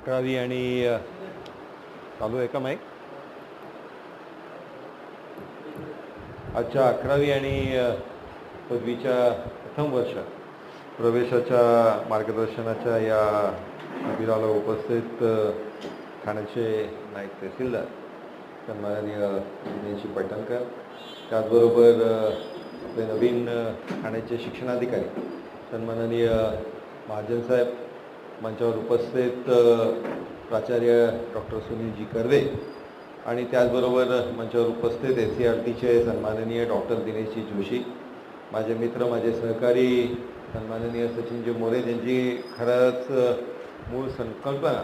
अकरावी आणि चालू आहे का माईक अच्छा अकरावी आणि पदवीच्या प्रथम वर्ष प्रवेशाच्या मार्गदर्शनाच्या या शिबिराला उपस्थित ठाण्याचे नाईक तहसीलदार सन्माननीय दिनेशी पैठणकर. त्याचबरोबर आपले नवीन ठाण्याचे शिक्षणाधिकारी सन्माननीय महाजन साहेब मंचावर उपस्थित प्राचार्य डॉक्टर सुनीलजी कर्वे आणि त्याचबरोबर मंचावर उपस्थित एस सी आर टीचे सन्माननीय डॉक्टर दिनेशजी जोशी माझे मित्र माझे सहकारी सन्माननीय सचिनजी मोरे ज्यांची खरंच मूळ संकल्पना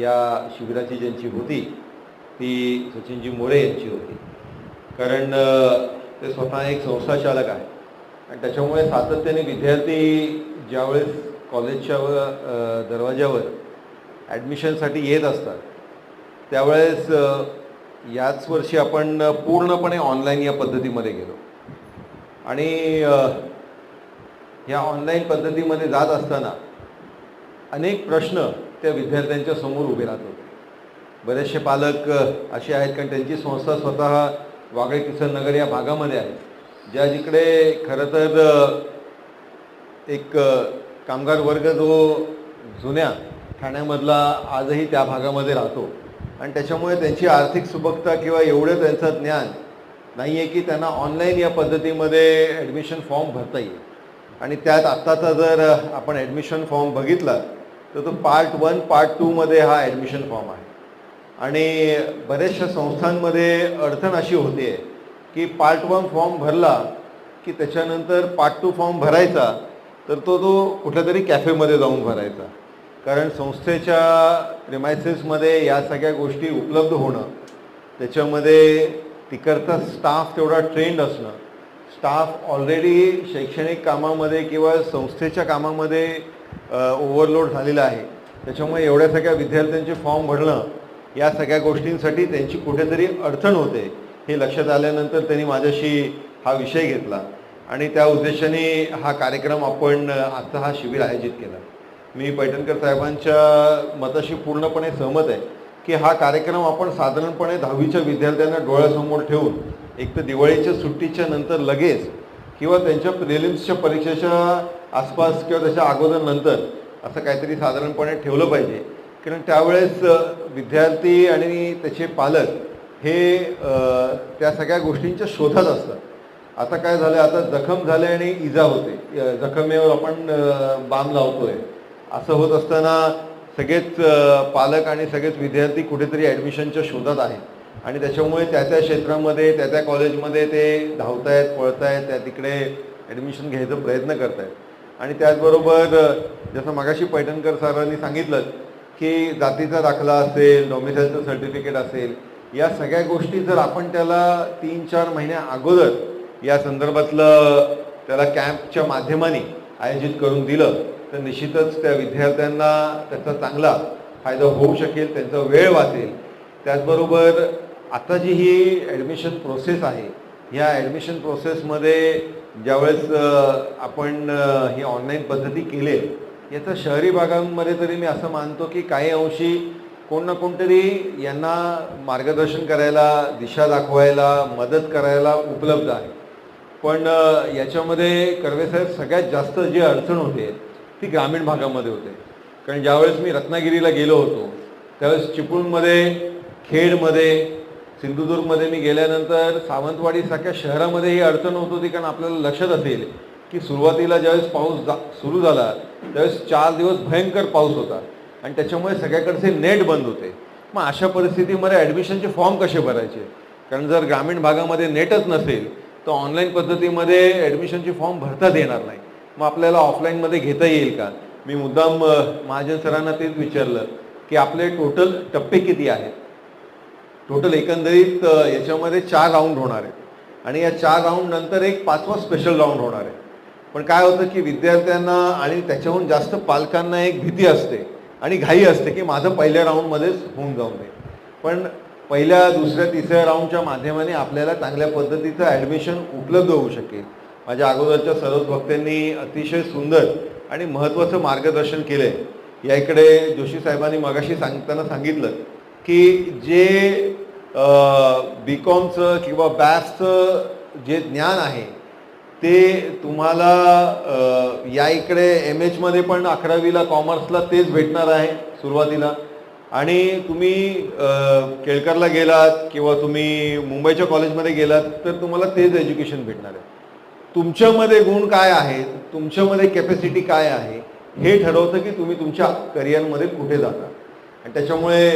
या शिबिराची ज्यांची होती ती सचिनजी मोरे यांची होती. कारण ते स्वतः एक संस्था चालक आहे आणि त्याच्यामुळे सातत्याने विद्यार्थी ज्यावेळेस कॉलेजच्या दरवाज्यावर ॲडमिशनसाठी येत असतात. त्यावेळेस याच वर्षी आपण पूर्णपणे ऑनलाईन या पद्धतीमध्ये गेलो. आणि ह्या ऑनलाईन पद्धतीमध्ये जात असताना अनेक प्रश्न त्या विद्यार्थ्यांच्या समोर उभे राहत होते. बरेचसे पालक असे आहेत कारण त्यांची संस्था स्वतः वागळे किसन नगर या भागामध्ये आहे. ज्या जिकडे खरं तर एक कामगार वर्ग जो जुन्या ठाण्यामधला आजही त्या भागामध्ये राहतो. आणि त्याच्यामुळे त्यांची आर्थिक सुबकता किंवा एवढं त्यांचं ज्ञान नाही आहे की त्यांना ऑनलाईन या पद्धतीमध्ये ॲडमिशन फॉर्म भरता येईल. आणि त्यात आत्ताचा जर आपण ॲडमिशन फॉर्म बघितला तर तो पार्ट वन पार्ट टूमध्ये हा ॲडमिशन फॉर्म आहे. आणि बऱ्याचशा संस्थांमध्ये अडचण अशी होते की पार्ट वन फॉर्म भरला की त्याच्यानंतर पार्ट टू फॉर्म भरायचा तर तो तो कुठल्या तरी कॅफेमध्ये जाऊन भरायचा. कारण संस्थेच्या प्रिमायसेसमध्ये या सगळ्या गोष्टी उपलब्ध होणं त्याच्यामध्ये तिकडचा स्टाफ तेवढा ट्रेंड असणं स्टाफ ऑलरेडी शैक्षणिक कामामध्ये किंवा संस्थेच्या कामामध्ये ओव्हरलोड झालेला आहे. त्याच्यामुळे एवढ्या सगळ्या विद्यार्थ्यांचे फॉर्म भरणं या सगळ्या गोष्टींसाठी त्यांची कुठेतरी अडचण होते हे लक्षात आल्यानंतर त्यांनी माझ्याशी हा विषय घेतला. आणि त्या उद्देशाने हा कार्यक्रम आपण आजचा हा शिबिर आयोजित केला. मी पैठणकर साहेबांच्या मताशी पूर्णपणे सहमत आहे की हा कार्यक्रम आपण साधारणपणे दहावीच्या विद्यार्थ्यांना डोळ्यासमोर ठेवून एक तर दिवाळीच्या सुट्टीच्या नंतर लगेच किंवा त्यांच्या प्रिलिम्सच्या परीक्षेच्या आसपास किंवा त्याच्या अगोदर नंतर असं काहीतरी साधारणपणे ठेवलं पाहिजे. कारण त्यावेळेस विद्यार्थी आणि त्याचे पालक हे त्या सगळ्या गोष्टींच्या शोधात असतात. आता काय झालं आता जखम झाले आणि इजा होते. जखमेवर आपण बाम लावतोय. असं होत असताना सगळेच पालक आणि सगळेच विद्यार्थी कुठेतरी ॲडमिशनच्या शोधात आहेत. आणि त्याच्यामुळे त्या त्या क्षेत्रामध्ये त्या त्या कॉलेजमध्ये ते धावतायत पळतायत त्या तिकडे ॲडमिशन घ्यायचा प्रयत्न करतायत. आणि त्याचबरोबर जसं मगाशी पैठणकर सरांनी सांगितलं की जातीचा दाखला असेल डॉमिसाईलचं सर्टिफिकेट असेल या सगळ्या गोष्टी जर आपण त्याला तीन चार महिन्या अगोदर या संदर्भातलं त्याला कॅम्पच्या माध्यमाने आयोजित करून दिलं तर निश्चितच त्या विद्यार्थ्यांना त्याचा चांगला फायदा होऊ शकेल त्यांचा वेळ वाचेल. त्याचबरोबर आता जी ही ॲडमिशन प्रोसेस आहे ह्या ॲडमिशन प्रोसेसमध्ये ज्यावेळेस आपण ही ऑनलाईन पद्धती केली याचा शहरी भागांमध्ये तरी मी असं मानतो की काही अंशी कोण ना कोणतरी यांना मार्गदर्शन करायला दिशा दाखवायला मदत करायला उपलब्ध आहे. पण याच्यामध्ये कर्वेसाहेब सगळ्यात जास्त जी अडचण होते ती ग्रामीण भागामध्ये होते. कारण ज्यावेळेस मी रत्नागिरीला गेलो होतो त्यावेळेस चिपळूणमध्ये खेडमध्ये सिंधुदुर्गमध्ये मी गेल्यानंतर सावंतवाडीसारख्या शहरामध्ये ही अडचण होत होती कारण आपल्याला लक्षात असेल की सुरुवातीला ज्यावेळेस पाऊस जा सुरू झाला त्यावेळेस चार दिवस भयंकर पाऊस होता. आणि त्याच्यामुळे सगळ्याकडचे नेट बंद होते. मग अशा परिस्थितीमध्ये ॲडमिशनचे फॉर्म कसे भरायचे? कारण जर ग्रामीण भागामध्ये नेटच नसेल तर ऑनलाईन पद्धतीमध्ये ॲडमिशनचे फॉर्म भरता येणार नाही. मग आपल्याला ऑफलाईनमध्ये घेता येईल का? मी मुद्दाम महाजन सरांना तेच विचारलं की आपले टोटल टप्पे किती आहेत? टोटल एकंदरीत याच्यामध्ये चार राऊंड होणार आहेत. आणि या चार राऊंड नंतर एक पाचवा स्पेशल राऊंड होणार आहे. पण काय होतं की विद्यार्थ्यांना आणि त्याच्याहून जास्त पालकांना एक भीती असते आणि घाई असते की माझं पहिल्या राऊंडमध्येच होऊन जाऊ नये पण पहिल्या दुसऱ्या तिसऱ्या राऊंडच्या माध्यमाने आपल्याला चांगल्या पद्धतीचं ॲडमिशन उपलब्ध होऊ शकेल. माझ्या अगोदरच्या सर्वच वक्त्यांनी अतिशय सुंदर आणि महत्त्वाचं मार्गदर्शन केलं आहे या इकडे जोशी साहेबांनी मगाशी सांगताना सांगितलं की जे बी कॉमचं किंवा बॅफचं जे ज्ञान आहे ते तुम्हाला या इकडे एम एचमध्ये पण अकरावीला कॉमर्सला तेच भेटणार आहे सुरुवातीला. आणि तुम्ही केळकरला गेलात किंवा तुम्ही मुंबईच्या कॉलेजमध्ये गेलात तर तुम्हाला तेच एज्युकेशन भेटणार आहे. तुमच्यामध्ये गुण काय आहेत? तुमच्यामध्ये कॅपॅसिटी काय आहे? हे ठरवतं की तुम्ही तुमच्या करिअरमध्ये कुठे जाता. आणि त्याच्यामुळे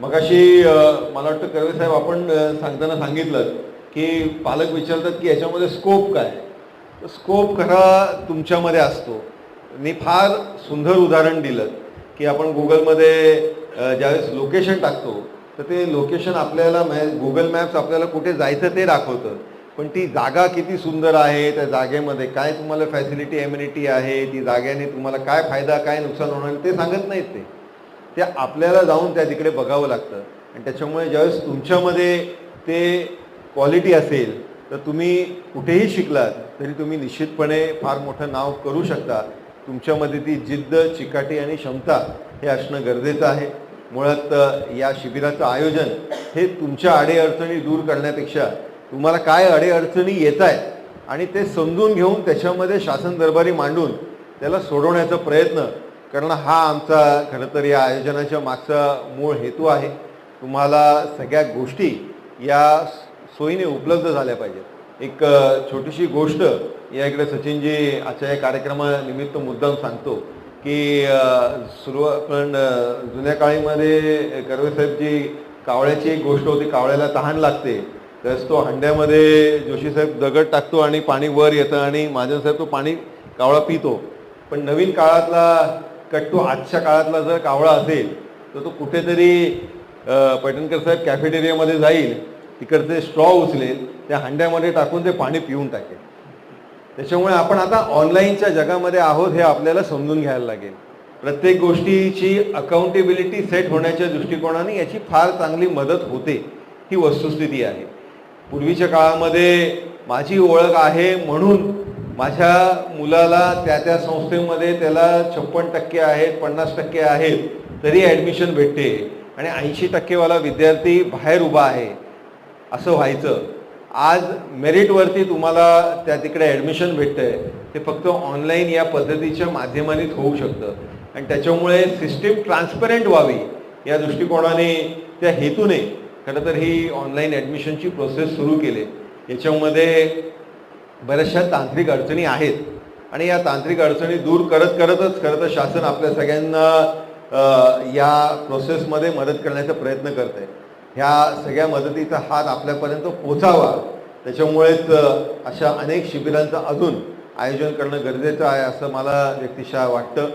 मगाशी मला वाटतं कर्वे साहेब आपण सांगताना सांगितलं की पालक विचारतात की याच्यामध्ये स्कोप काय तर स्कोप खरा तुमच्यामध्ये असतो. मी फार सुंदर उदाहरण दिलं की आपण गुगलमध्ये ज्यावेळेस लोकेशन टाकतो तर ते लोकेशन आपल्याला गुगल मॅप्स आपल्याला कुठे जायचं ते दाखवतं. पण ती जागा किती सुंदर आहे त्या जागेमध्ये काय तुम्हाला फॅसिलिटी एम्युनिटी आहे ती जागेने तुम्हाला काय फायदा काय नुकसान होणार ते सांगत नाहीत ते. ते आपल्याला जाऊन त्या तिकडे बघावं लागतं. आणि त्याच्यामुळे ज्यावेळेस तुमच्यामध्ये ते क्वालिटी असेल तर तुम्ही कुठेही शिकलात तरी तुम्ही निश्चितपणे फार मोठं नाव करू शकता. तुमच्यामध्ये ती जिद्द चिकाटी आणि क्षमता हे असणं गरजेचं आहे. मुळात या शिबिराचं आयोजन हे तुमच्या अडीअडचणी दूर करण्यापेक्षा तुम्हाला काय अडीअडचणी येत आहेत आणि ते समजून घेऊन त्याच्यामध्ये शासन दरबारी मांडून त्याला सोडवण्याचा प्रयत्न करणं हा आमचा खरं तर या आयोजनाच्या मागचा मूळ हेतू आहे. तुम्हाला सगळ्या गोष्टी या सोयीने उपलब्ध झाल्या पाहिजेत. एक छोटीशी गोष्ट या इकडे सचिनजी आजच्या या कार्यक्रमानिमित्त मुद्दाम सांगतो. की सुरुवात पण जुन्या काळीमध्ये कर्वे साहेबची कावळ्याची एक गोष्ट होती कावळ्याला तहान लागते. तरच तो हंड्यामध्ये जोशी साहेब दगड टाकतो आणि पाणी वर येतं आणि महाजन साहेब तो पाणी कावळा पितो. पण नवीन काळातला कट्टू आजच्या काळातला जर कावळा असेल तर तो कुठेतरी पैठणकर साहेब कॅफेटेरियामध्ये जाईल तिकडचे स्ट्रॉ उचलेल त्या हंड्यामध्ये टाकून ते पाणी पिऊन टाकेल. त्याच्यामुळे आपण आता ऑनलाईनच्या जगामध्ये आहोत हे आपल्याला समजून घ्यायला लागेल. प्रत्येक गोष्टीची अकाउंटेबिलिटी सेट होण्याच्या दृष्टिकोनाने याची फार चांगली मदत होते ही वस्तुस्थिती आहे. पूर्वीच्या काळामध्ये माझी ओळख आहे म्हणून माझ्या मुलाला त्या त्या संस्थेमध्ये त्याला छप्पन टक्के आहेत पन्नास टक्के आहेत तरी ॲडमिशन भेटते. आणि ऐंशी टक्केवाला विद्यार्थी बाहेर उभा आहे. असं व्हायचं. आज मेरिटवरती तुम्हाला त्या तिकडे ॲडमिशन भेटतं आहे ते फक्त ऑनलाईन या पद्धतीच्या माध्यमानेच होऊ शकतं. आणि त्याच्यामुळे सिस्टीम ट्रान्सपरंट व्हावी या दृष्टिकोनाने त्या हेतूने खरं तर ही ऑनलाईन ॲडमिशनची प्रोसेस सुरू केली. याच्यामध्ये बऱ्याचशा तांत्रिक अडचणी आहेत. आणि या तांत्रिक अडचणी दूर करत करतच खरं तर शासन आपल्या सगळ्यांना या प्रोसेसमध्ये मदत करण्याचा प्रयत्न करत आहे ह्या सगळ्या मदतीचा हात आपल्यापर्यंत पोचावा त्याच्यामुळेच अशा अनेक शिबिरांचं अजून आयोजन करणं गरजेचं आहे असं मला व्यक्तिशः वाटतं.